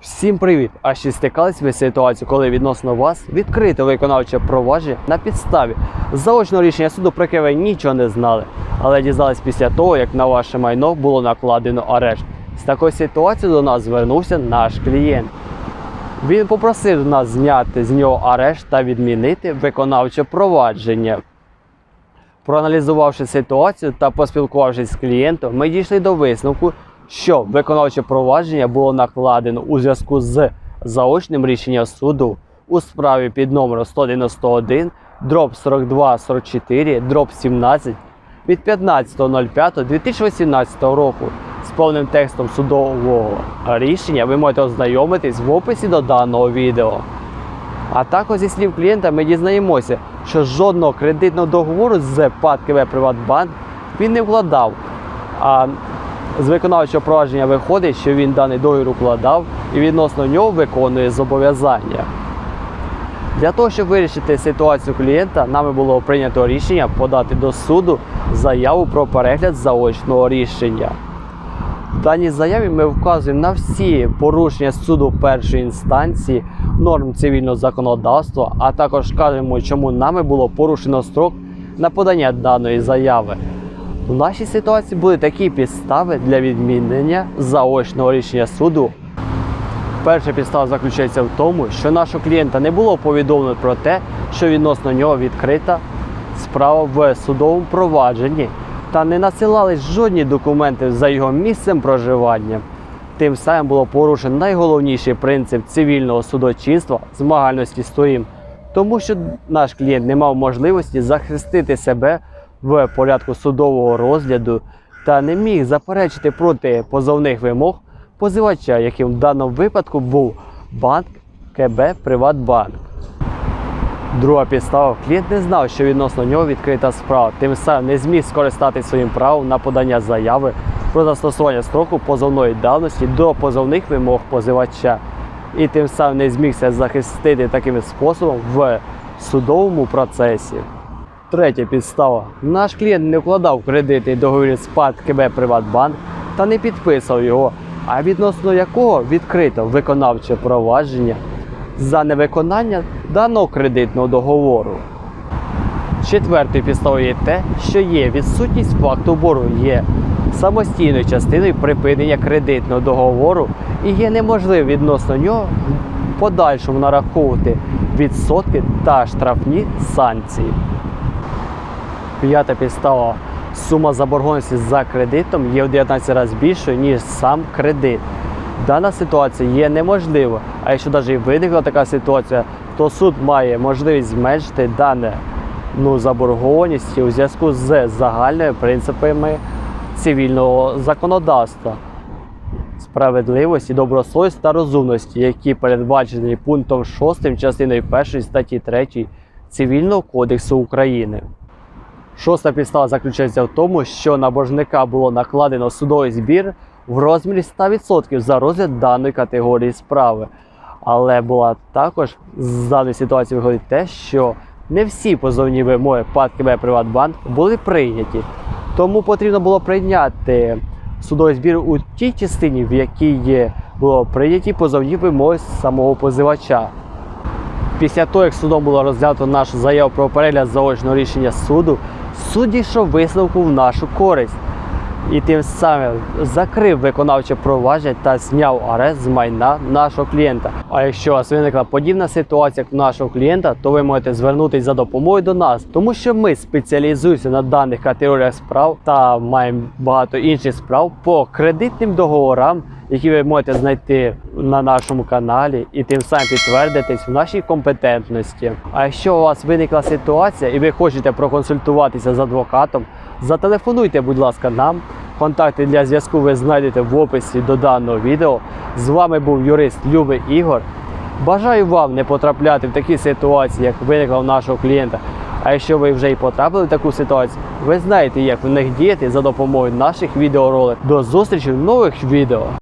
Всім привіт! А чи стикались ви з ситуацією, коли відносно вас відкрите виконавче провадження на підставі заочного рішення суду, про яке ви нічого не знали, але дізнались після того, як на ваше майно було накладено арешт. З такою ситуацією до нас звернувся наш клієнт. Він попросив нас зняти з нього арешт та відмінити виконавче провадження. Проаналізувавши ситуацію та поспілкувавшись з клієнтом, ми дійшли до висновку, що виконавче провадження було накладено у зв'язку з заочним рішенням суду у справі під номером 191 дроб 4244 дроб 17 від 15.05.2018 року з повним текстом судового рішення ви можете ознайомитись в описі до даного відео. А також зі слів клієнта ми дізнаємося, що жодного кредитного договору з ПАД КВ Приватбанк він не вкладав. А з виконавчого провадження виходить, що він даний договір укладав і відносно нього виконує зобов'язання. Для того, щоб вирішити ситуацію клієнта, нами було прийнято рішення подати до суду заяву про перегляд заочного рішення. В даній заяві ми вказуємо на всі порушення суду першої інстанції, норм цивільного законодавства, а також кажемо, чому нами було порушено строк на подання даної заяви. У нашій ситуації були такі підстави для відмінення заочного рішення суду. Перша підстава заключається в тому, що нашого клієнта не було повідомлено про те, що відносно нього відкрита справа в судовому провадженні та не надсилались жодні документи за його місцем проживання. Тим самим було порушено найголовніший принцип цивільного судочинства змагальності сторін, тому що наш клієнт не мав можливості захистити себе в порядку судового розгляду та не міг заперечити проти позовних вимог позивача, яким в даному випадку був банк КБ Приватбанк. Друга підстава. Клієнт не знав, що відносно нього відкрита справа, тим самим не зміг скористатися своїм правом на подання заяви про застосування строку позовної давності до позовних вимог позивача, і тим самим не змігся захистити таким способом в судовому процесі. Третя підстава. Наш клієнт не вкладав кредитний договір з ПАД КБ Приватбанк та не підписав його, а відносно якого відкрито виконавче провадження за невиконання даного кредитного договору. Четвертою підставою є те, що є відсутність факту боргу є самостійною частиною припинення кредитного договору і є неможливо відносно нього в подальшому нараховувати відсотки та штрафні санкції. П'ята підстава. Сума заборгованості за кредитом є в 19 разів більшою, ніж сам кредит. Дана ситуація є неможлива. А якщо навіть і виникла така ситуація, то суд має можливість зменшити дане ну, заборгованість у зв'язку з загальними принципами цивільного законодавства, справедливості, добросовісті та розумності, які передбачені пунктом 6 частиною 1 статті 3 Цивільного кодексу України. Шоста підстава заключається в тому, що на боржника було накладено судовий збір в розмірі 100% за розгляд даної категорії справи. Але була також з даної ситуації виходить те, що не всі позовні вимоги ПАД КБ Приватбанк були прийняті. Тому потрібно було прийняти судовий збір у тій частині, в якій було прийняті позовні вимоги самого позивача. Після того, як судом було розглянуто нашу заяву про перегляд заочного рішення суду, суд дійшов висновку в нашу користь і тим самим закрив виконавче провадження та зняв арест з майна нашого клієнта. А якщо у вас виникла подібна ситуація як у нашого клієнта, то ви можете звернутися за допомогою до нас, тому що ми спеціалізуємося на даних категоріях справ та маємо багато інших справ по кредитним договорам, які ви можете знайти на нашому каналі і тим самим підтвердитись в нашій компетентності. А якщо у вас виникла ситуація і ви хочете проконсультуватися з адвокатом, зателефонуйте, будь ласка, нам. Контакти для зв'язку ви знайдете в описі до даного відео. З вами був юрист Любий Ігор. Бажаю вам не потрапляти в такі ситуації, як виникла у нашого клієнта. А якщо ви вже і потрапили в таку ситуацію, ви знаєте, як в них діяти за допомогою наших відеороликів. До зустрічі в нових відео.